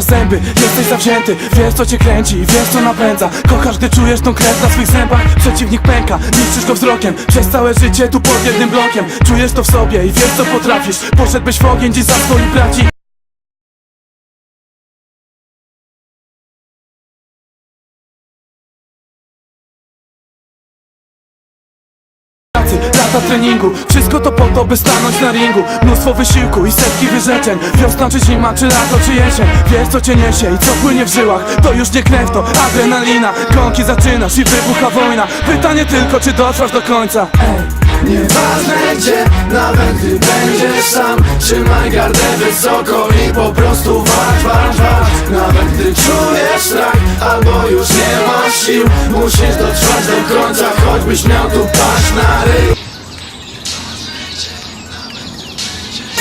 zaciskasz zęby. Jesteś zawzięty, wiesz co cię kręci Wiesz co napędza, kochasz gdy czujesz tą krew na swych zębach. Przeciwnik pęka, niszczysz go wzrokiem. Przez całe życie tu pod jednym blokiem. Czujesz to w sobie i wiesz co potrafisz. Poszedłbyś w ogień dziś za swoich braci lata treningu. Wszystko to po to, by stanąć na ringu. Mnóstwo wysiłku i setki wyrzeczeń. Wiosna czy zima, czy lato, czy jesień. Wiesz co cię niesie i co płynie w żyłach. To już nie krew, to adrenalina. Gąki zaczynasz i wybucha wojna. Pytanie tylko, czy dotrwasz do końca. Ej. Nieważne gdzie, nawet gdy będziesz sam Trzymaj gardę wysoko i po prostu walcz, walcz, walcz. Nawet gdy czujesz strach, albo już nie masz sił Musisz dotrwać do końca, choćbyś miał tu paść na ryj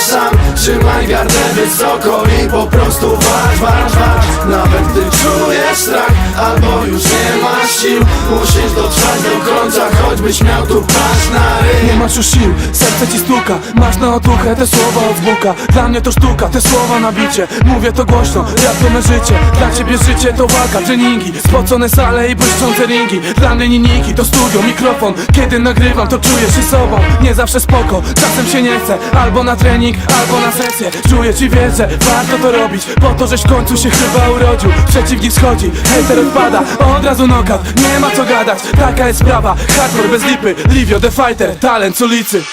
sam. Trzymaj gardę wysoko i po prostu walcz, walcz, walcz. Nawet gdy czujesz strach, albo już nie masz sił Musisz dotrwać do końca, choćbyś miał tu paść na ryj. Nie masz już sił, serce ci stuka Masz na otuchę te słowa od Buka Dla mnie to sztuka, te słowa na bicie. Mówię to głośno, me życie. Dla ciebie życie to walka, treningi. Spocone sale i błyszczące ringi. Dla mnie linijki to studio, mikrofon. Kiedy nagrywam to czuję się sobą. Nie zawsze spoko, czasem się nie chce. Albo na trening, albo na sesję. Czuję ci wierzę, warto to robić. Po to, żeś w końcu się chyba urodził. Przeciwnik schodzi, hater odpada. Od razu knockout, nie ma co gadać. Taka jest sprawa, hardcore bez lipy. Livio the fighter, talent z ulicy.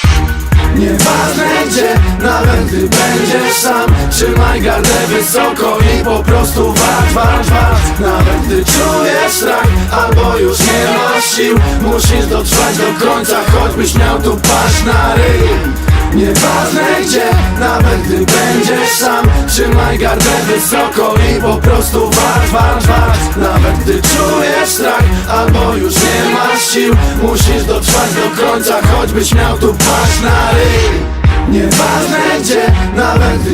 Nieważne gdzie, nawet gdy będziesz sam. Trzymaj gardę wysoko i po prostu walcz, walcz, walcz. Nawet gdy czujesz strach, albo już nie masz sił. Musisz dotrwać do końca, choćbyś miał tu paść na ryj Nieważne gdzie, nawet gdy będziesz sam Trzymaj gardę wysoko i po prostu walcz, walcz, walcz. Nawet gdy czujesz strach, albo już nie masz sił Musisz dotrwać do końca, choćbyś miał tu paść na ryj. Nieważne gdzie, nawet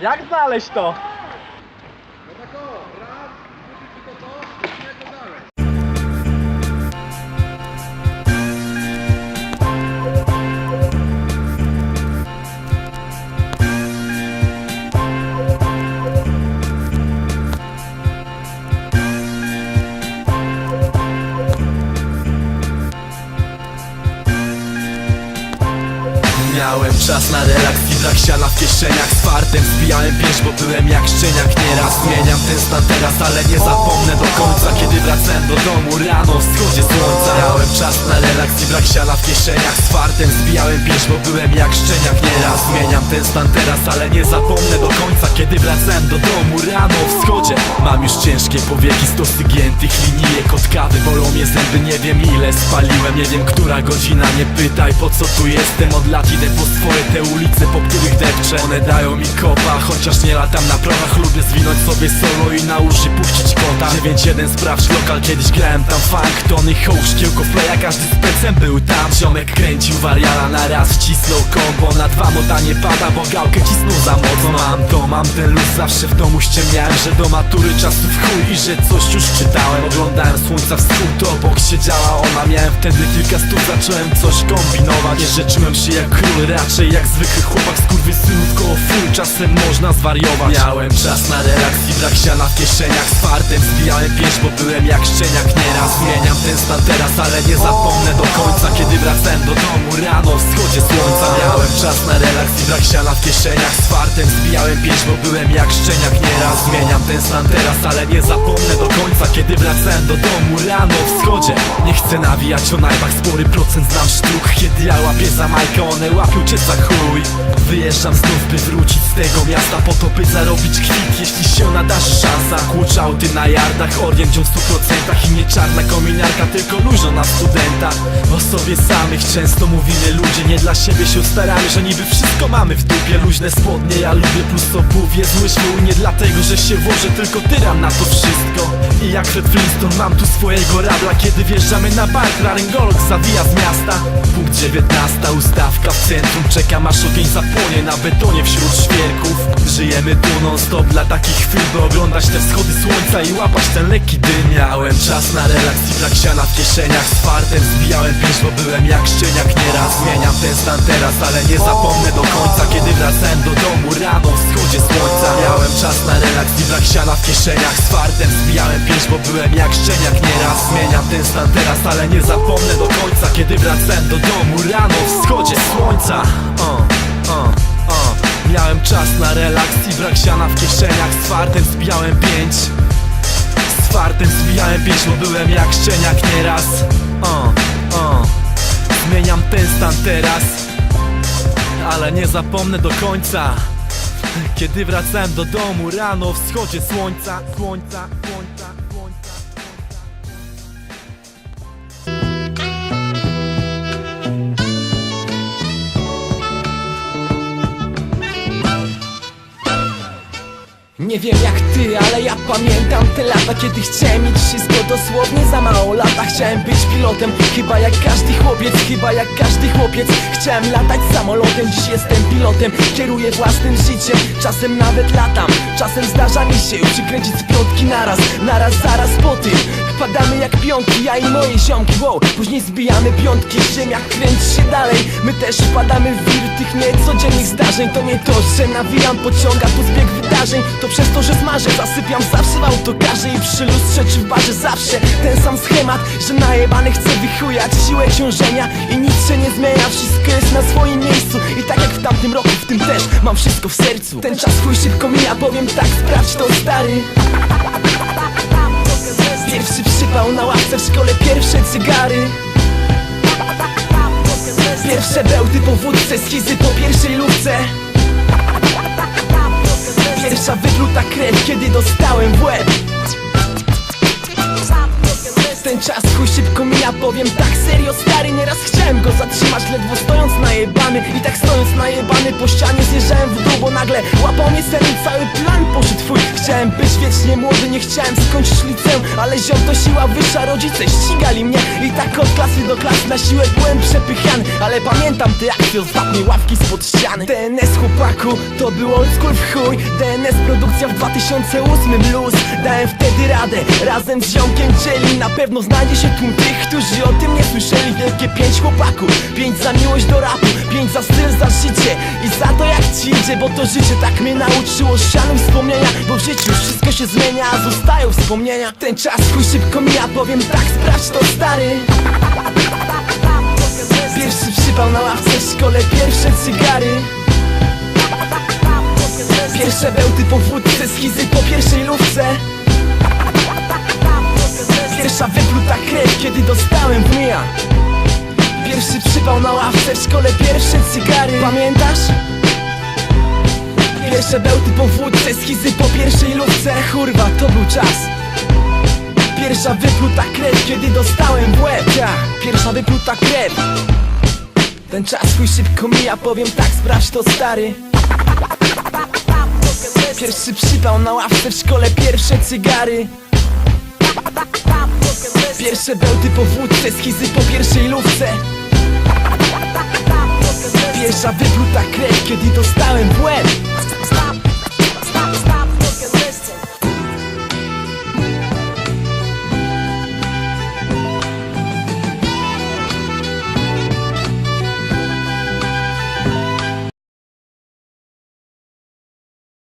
Jak znaleźć to? Miałem czas na relaks brak siana w kieszeniach Z fartem zbijałem pięć, bo byłem jak szczeniak. Nieraz zmieniam ten stan teraz, ale nie zapomnę do końca Kiedy wracałem do domu. Rano w wschodzie słońca czas na relaks i brak siana w kieszeniach Z zbijałem pięć, bo byłem jak szczeniak. Nieraz zmieniam ten stan teraz, ale nie zapomnę do końca Kiedy wracałem do domu. Rano w wschodzie Mam już ciężkie powieki, stosy giętych linijek od kawy Bolą mnie zęby, nie wiem ile spaliłem Nie wiem która godzina, nie pytaj po co tu jestem? Od lat idę po swoje te ulice, po których depczę. One dają mi kopa, chociaż nie latam na progach. Lubię zwinąć sobie solo i na uszy puścić kota. 9-1 sprawdź lokal, kiedyś grałem tam funk. Tony Hawk, szkiełko w playa, każdy z był tam. Ziomek kręcił wariala na raz, wcisnął kombo. Na dwa moda nie pada, bo gałkę cisnął za mocno. Mam to, mam ten luz, zawsze w domu ściemniałem Że do matury czasów chuj i że coś już czytałem. Oglądałem słońca wschód, obok siedziała ona. Miałem wtedy kilka stóp, zacząłem coś kombinować. Nie, że czułem się jak król, raczej jak zwykły chłopak. Skurwysynów koło full, czasem można zwariować. Miałem czas na relaks i brak siana w kieszeniach. Z fartem zbijałem pięć, bo byłem jak szczeniak Nieraz. Zmieniam ten stan teraz, ale nie zapomnę do końca Kiedy wracałem do domu. Rano w wschodzie słońca Miałem czas na relaks i brak siana w kieszeniach. Z fartem zbijałem pięć, bo byłem jak szczeniak. Nieraz zmieniam ten stan teraz, ale nie zapomnę do końca Kiedy wracałem do domu. Rano o wschodzie Nie chcę nawijać o najbach, spory procent znam sztuk. Kiedy ja łapię za majkę, one łapią cię za chuj. Wyjeżdżam znów, by wrócić z tego miasta Po to, by zarobić kwit, jeśli się nadarzy szansa Kłuczałty na yardach, orient w stu procentach I nie czarna kominiarka, tylko luźno na studenta O sobie samych często mówimy ludzie Nie dla siebie się staramy, że niby wszystko mamy w dupie. Luźne spodnie, ja lubię plus obuwie. Zły szmół nie dlatego, że się włożę Tylko tyram na to wszystko. I jak Fred Flintstone mam tu swojego rabla Kiedy wjeżdżamy na bar, laryngolog zawija z miasta. Punkt 19, ustawka w centrum Czekam aż ogień zapłonie na betonie wśród świerków Żyjemy tu non stop dla takich chwil By oglądać te wschody słońca i łapać ten lekki dym. Miałem czas na relaks i brak siana w kieszeniach. Z fartem zbijałem pięć, bo byłem jak szczeniak. Nieraz zmieniam ten stan teraz, ale nie zapomnę do końca. Kiedy wracałem do domu rano o wschodzie słońca Miałem czas na relaks i brak siana w kieszeniach. Z fartem zbijałem pięć, bo byłem jak szczeniak. Nieraz zmieniam ten stan teraz, ale nie zapomnę do końca. Kiedy wracałem do domu rano o wschodzie słońca o, o. Miałem czas na relaks i brak siana w kieszeniach. Z fartem zbijałem pięć. Z fartem zbijałem pięć, bo byłem jak szczeniak nieraz. O, o. Zmieniam ten stan teraz. Ale nie zapomnę do końca. Kiedy wracałem do domu rano wschodzie słońca Słońca, słońca, Nie wiem jak ty, ale ja pamiętam te lata Kiedy chciałem mieć wszystko dosłownie. Za mało lata Chciałem być pilotem, chyba jak każdy chłopiec Chyba jak każdy chłopiec. Chciałem latać samolotem, dziś jestem pilotem. Kieruję własnym życiem, czasem nawet latam. Czasem zdarza mi się przykręcić z piątki naraz. Naraz, zaraz po tym Wpadamy jak piątki, ja i moje ziomki. Wow. Później zbijamy piątki, ziemia kręci się dalej. My też wpadamy w wir tych niecodziennych zdarzeń. To nie to, że nawijam, pociąga tu zbieg wydarzeń. To przez to, że smażę, zasypiam zawsze w autokarze I przy lustrze czy w barze zawsze ten sam schemat Że najebany chcę wychujać siłę ciążenia I nic się nie zmienia, wszystko jest na swoim miejscu I tak jak w tamtym roku, w tym też mam wszystko w sercu. Ten czas chuj szybko mija, powiem tak, sprawdź to stary. Pierwszy przypał na ławce w szkole, pierwsze cygary. Pierwsze bełty po wódce, schizy po pierwszej lówce Pierwsza wypluta krew, kiedy dostałem w łeb. Ten czas chuj szybko mija, powiem tak serio stary Nieraz chciałem go zatrzymać, ledwo stojąc najebany I tak stojąc najebany po ścianie zjeżdżałem w dół Bo nagle łapał mnie sen cały plan poszedł twój. Chciałem być wiecznie młody, nie chciałem skończyć liceum Ale ziom to siła wyższa, rodzice ścigali mnie. I tak od klasy do klasy na siłę byłem przepychany Ale pamiętam te akcje ostatniej ławki spod ściany. DNS chłopaku, to był old school w chuj. DNS produkcja w 2008 luz. Dałem wtedy radę, razem z ziomkiem dzieli. Na pewno znajdzie się tłum tych, którzy o tym nie słyszeli. Wielkie pięć chłopaków, pięć za miłość do rapu Pięć za styl, za życie i za to jak ci idzie Bo to życie tak mnie nauczyło szanuj wspomnienia Bo w życiu wszystko się zmienia, a zostają wspomnienia. Ten czas chuj szybko mija, powiem tak, sprawdź to stary. Pierwszy przypał na ławce w szkole, pierwsze cygary. Pierwsze bełty po wódce, schizy po pierwszej lówce Pierwsza wypluta krew, kiedy dostałem w mija. Pierwszy przypał na ławce w szkole, pierwsze cygary. Pamiętasz? Pierwsze bełty po wódce, schizy po pierwszej lówce Kurwa, to był czas. Pierwsza wypluta krew, kiedy dostałem w łeb. Pierwsza wypluta krew. Ten czas chuj szybko mija, powiem tak, sprawdź to stary. Pierwszy przypał na ławce w szkole, pierwsze cygary. Pierwsze bełty po wódce, schizy po pierwszej lówce Pierwsza wypluta krew, kiedy dostałem łeb